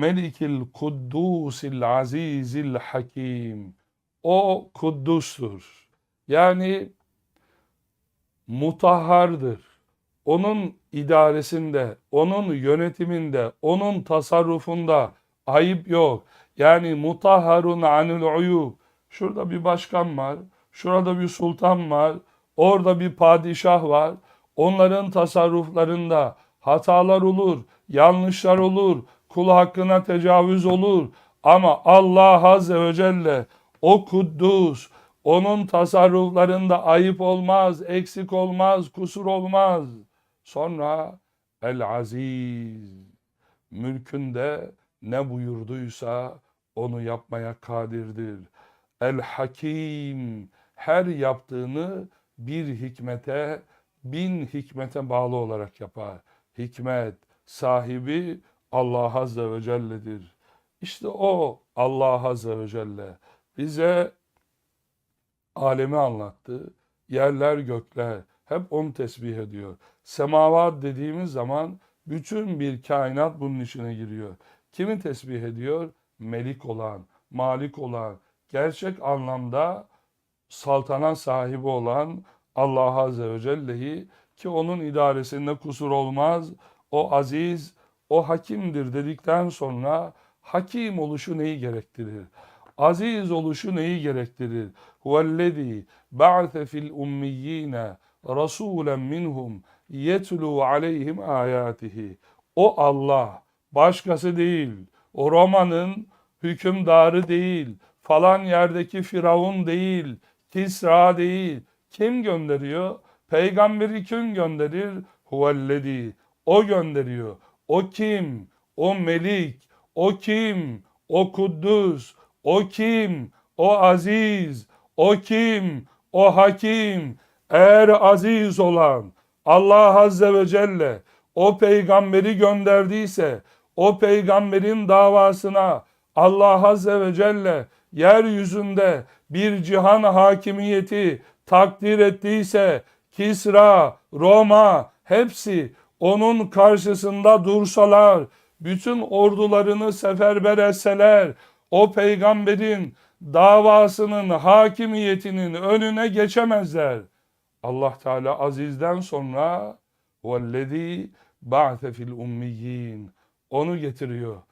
Melikil Kuddusil Azizil Hakim. O kuddustur. Yani mutahhardır. Onun idaresinde, onun yönetiminde, onun tasarrufunda ayıp yok. Yani mutahharun anil uyub. Şurada bir başkan var, şurada bir sultan var, orada bir padişah var. Onların tasarruflarında hatalar olur, yanlışlar olur, kul hakkına tecavüz olur. Ama Allah Azze ve Celle o kuddus, onun tasarruflarında ayıp olmaz, eksik olmaz, kusur olmaz. Sonra El Aziz, mülkünde ne buyurduysa onu yapmaya kadirdir. El Hakim, her yaptığını bir hikmete, bin hikmete bağlı olarak yapar. Hikmet sahibi Allah Azze ve Celle'dir. İşte o Allah Azze ve Celle bize alemi anlattı. Yerler gökler hep onu tesbih ediyor. Semavat dediğimiz zaman bütün bir kainat bunun içine giriyor. Kimi tesbih ediyor? Melik olan, malik olan, gerçek anlamda saltanat sahibi olan Allah Azze ve Celle'yi ki onun idaresinde kusur olmaz. O aziz, o hakimdir dedikten sonra hakim oluşu neyi gerektirir? Aziz oluşu neyi gerektirir? Huvellezî ba'se fil ummiyyîne rasûlen minhum yetlû aleyhim âyâtihi. O Allah, başkası değil. O Roma'nın hükümdarı değil. Falan yerdeki Firavun değil. Kisra değil. Kim gönderiyor? Peygamberi kim gönderir? Huvellezî. O gönderiyor. O kim? O melik. O kim? O kuddus. O kim? O aziz. O kim? O hakim. Eğer aziz olan Allah Azze ve Celle o peygamberi gönderdiyse o peygamberin davasına Allah Azze ve Celle yeryüzünde bir cihan hakimiyeti takdir ettiyse Kisra, Roma hepsi onun karşısında dursalar, bütün ordularını seferber etseler, o peygamberin davasının hakimiyetinin önüne geçemezler. Allah Teala azizden sonra vellezî ba'se fil ummiyyin onu getiriyor.